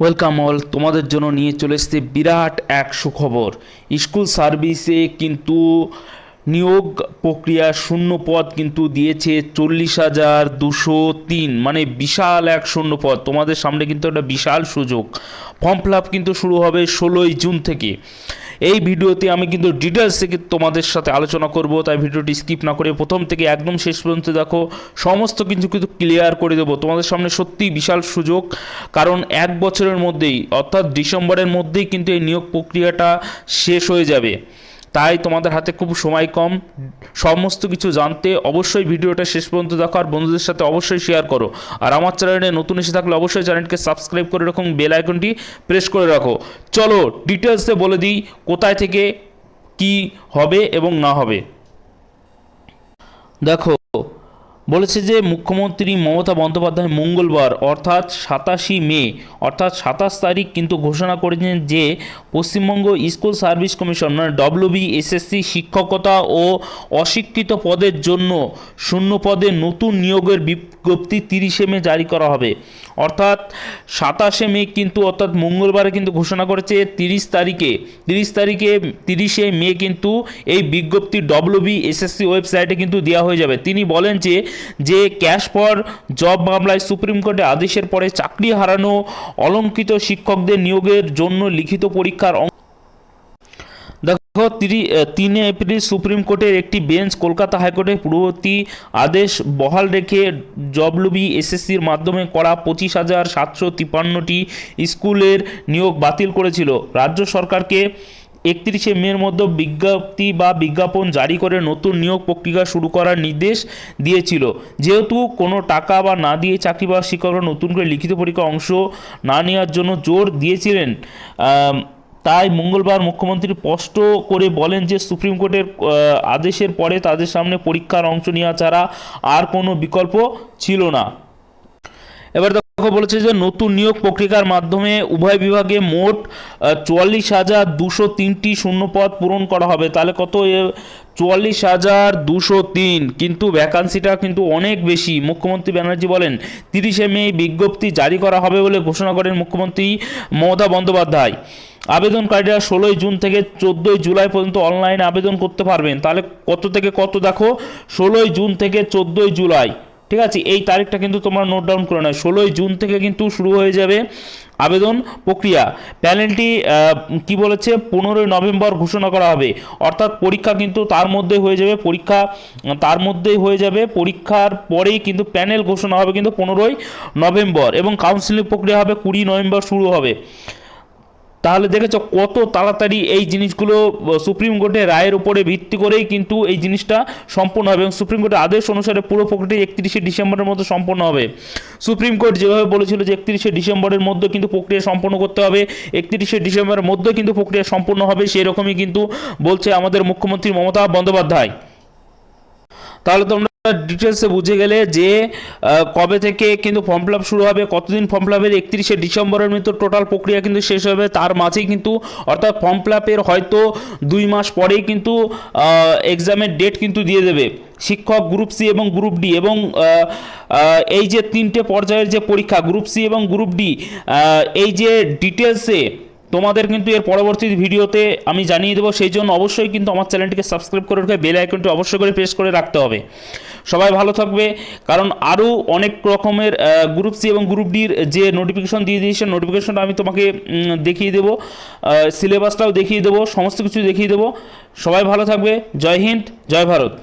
Welcome all তোমাদের জন্য নিয়ে চলে এসছে বিরাট এক সুখবর। স্কুল সার্ভিসে কিন্তু নিয়োগ প্রক্রিয়া শূন্য পদ কিন্তু দিয়েছে চল্লিশ হাজার দুশো তিন। মানে বিশাল এক শূন্য পদ। তোমাদের সামনে কিন্তু একটা বিশাল সুযোগ। ফর্ম ফিল আপ কিন্তু শুরু হবে ষোলোই জুন থেকে। এই ভিডিওতে আমি কিন্তু ডিটেলস থেকে তোমাদের সাথে আলোচনা করব, তাই ভিডিওটি স্কিপ না করে প্রথম থেকে একদম শেষ পর্যন্ত দেখো। সমস্ত কিছু কিন্তু ক্লিয়ার করে দেবো। তোমাদের সামনে সত্যি বিশাল সুযোগ। কারণ এক বছরের মধ্যেই, অর্থাৎ ডিসেম্বরের মধ্যেই কিন্তু এই নিয়োগ প্রক্রিয়াটা শেষ হয়ে যাবে। তাই তোমাদের হাতে খুব সময় কম। সমস্ত কিছু জানতে অবশ্যই ভিডিওটা শেষ পর্যন্ত দেখো আর বন্ধুদের সাথে অবশ্যই শেয়ার করো। আর আমার চ্যানেলে নতুন এসে থাকলে অবশ্যই চ্যানেলকে সাবস্ক্রাইব করে রাখো বেল আইকনটি প্রেস করে রাখো। চলো ডিটেলসে বলে দিই কোথায় থেকে কি হবে এবং না হবে। দেখো বলেছে যে মুখ্যমন্ত্রী মমতা বন্দ্যোপাধ্যায় মঙ্গলবার, অর্থাৎ সাতাশি মে, অর্থাৎ সাতাশ তারিখ কিন্তু ঘোষণা করেছেন যে পশ্চিমবঙ্গ স্কুল সার্ভিস কমিশন মানে ডব্লিউবি এসএসসি শিক্ষকতা ও অশিক্ষিত পদের জন্য শূন্য পদে নতুন নিয়োগের বিজ্ঞপ্তি তিরিশে মে জারি করা হবে। অর্থাৎ সাতাশে মে কিন্তু, অর্থাৎ মঙ্গলবারে কিন্তু ঘোষণা করেছে তিরিশ তারিখে। তিরিশ তারিখে, তিরিশে মে কিন্তু এই বিজ্ঞপ্তি ডব্লিউবি এসএসসি ওয়েবসাইটে কিন্তু দেওয়া হয়ে যাবে। তিনি বলেন যে যে ক্যাশ ফর জব মামলায় সুপ্রিম কোর্টে আদেশের পরে চাকরি হারানো অলঙ্কিত শিক্ষকদের নিয়োগের জন্য লিখিত পরীক্ষার দেখো, তিরি তিন এপ্রিল সুপ্রিম কোর্টের একটি বেঞ্চ কলকাতা হাইকোর্টের পূর্ববর্তী আদেশ বহাল রেখে ডব্লিউবি এসএসসির মাধ্যমে করা পঁচিশ হাজার সাতশো তিপ্পান্নটি স্কুলের নিয়োগ বাতিল করেছিল। রাজ্য সরকারকে একত্রিশে মের মধ্যে বিজ্ঞপ্তি বা বিজ্ঞাপন জারি করে নতুন নিয়োগ প্রক্রিয়া শুরু করার নির্দেশ দিয়েছিল। যেহেতু কোনো টাকা বা না দিয়ে চাকরি বা শিক্ষকরা নতুন করে লিখিত পরীক্ষা অংশ না নেওয়ার জন্য জোর দিয়েছিলেন। তাই মঙ্গলবার মুখ্যমন্ত্রী স্পষ্ট করে বলেন যে সুপ্রিম কোর্টের আদেশের পরে তাদের সামনে পরীক্ষার অংশ নেওয়া ছাড়া আর কোনো বিকল্প ছিল না। এবার বলেছে যে নতুন নিয়োগ প্রক্রিয়ার মাধ্যমে উভয় বিভাগে মোট চুয়াল্লিশ হাজার দুশো তিনটি শূন্যপদ পূরণ করা হবে। তাহলে কত? চুয়াল্লিশ হাজার দুশো তিন। কিন্তু ভ্যাকান্সিটা কিন্তু অনেক বেশি। মুখ্যমন্ত্রী ব্যানার্জি বলেন, তিরিশে মে বিজ্ঞপ্তি জারি করা হবে বলে ঘোষণা করেন মুখ্যমন্ত্রী মমতা বন্দ্যোপাধ্যায়। আবেদনকারীরা ষোলোই জুন থেকে চোদ্দোই জুলাই পর্যন্ত অনলাইনে আবেদন করতে পারবেন। তাহলে কত থেকে কত দেখো? ষোলোই জুন থেকে চোদ্দোই জুলাই। ঠিক আছে? এই তারিখটা কিন্তু তোমরা নোট ডাউন করে নাও। ষোলোই জুন থেকে কিন্তু শুরু হয়ে যাবে আবেদন প্রক্রিয়া। প্যানেলটি কি বলেছে? পনেরোই নভেম্বর ঘোষণা করা হবে। অর্থাৎ পরীক্ষা কিন্তু তার মধ্যে হয়ে যাবে। পরীক্ষা, তার মধ্যেই হয়ে যাবে। পরীক্ষার পরেই কিন্তু প্যানেল ঘোষণা হবে কিন্তু পনেরোই নভেম্বর এবং কাউন্সিলিং প্রক্রিয়া হবে কুড়ি নভেম্বর শুরু হবে। তাহলে দেখেছ কত তাড়াতাড়ি এই জিনিসগুলো সুপ্রিম কোর্টের রায়ের উপরে ভিত্তি করেই কিন্তু এই জিনিসটা সম্পূর্ণ হবে এবং সুপ্রিম কোর্টের আদেশ অনুসারে পুরো প্রক্রিয়া একত্রিশে ডিসেম্বরের মধ্যে সম্পন্ন হবে। সুপ্রিম কোর্ট যেভাবে বলেছিল যে একত্রিশে ডিসেম্বরের মধ্যে কিন্তু প্রক্রিয়া সম্পন্ন করতে হবে, একত্রিশে ডিসেম্বরের মধ্যে কিন্তু প্রক্রিয়া সম্পূর্ণ হবে সেরকমই কিন্তু বলছে আমাদের মুখ্যমন্ত্রী মমতা বন্দ্যোপাধ্যায়। তাহলে তোমরা ডিটেলসে বুঝে গেলে যে কবে থেকে কিন্তু ফর্ম ফিল আপ শুরু হবে, কতদিন ফর্ম ফিল একত্রিশে ডিসেম্বরের মধ্যে টোটাল প্রক্রিয়া কিন্তু শেষ হবে, তার মাঝেই কিন্তু, অর্থাৎ ফর্ম ফিল আপের হয়তো দুই মাস পরেই কিন্তু এক্সামের ডেট কিন্তু দিয়ে দেবে। শিক্ষক গ্রুপ সি এবং গ্রুপ ডি এবং এই যে তিনটে পর্যায়ের যে পরীক্ষা গ্রুপ সি এবং গ্রুপ ডি এই যে ডিটেলসে তোমাদের কিন্তু এর পরবর্তী ভিডিওতে আমি জানিয়ে দেবো, সেই জন্য অবশ্যই কিন্তু আমার চ্যানেলটিকে সাবস্ক্রাইব করে রেখে বেল আইকনটি অবশ্যই করে প্রেস করে রাখতে হবে। সবাই ভালো থাকবে, কারণ আরও অনেক রকমের গ্রুপ সি এবং গ্রুপ ডির যে নোটিফিকেশন দিয়ে দিয়েছে নোটিফিকেশনটা আমি তোমাকে দেখিয়ে দেবো সিলেবাসটাও দেখিয়ে দেবো, সমস্ত কিছু দেখিয়ে দেবো। সবাই ভালো থাকবে, জয় হিন্দ, জয় ভারত।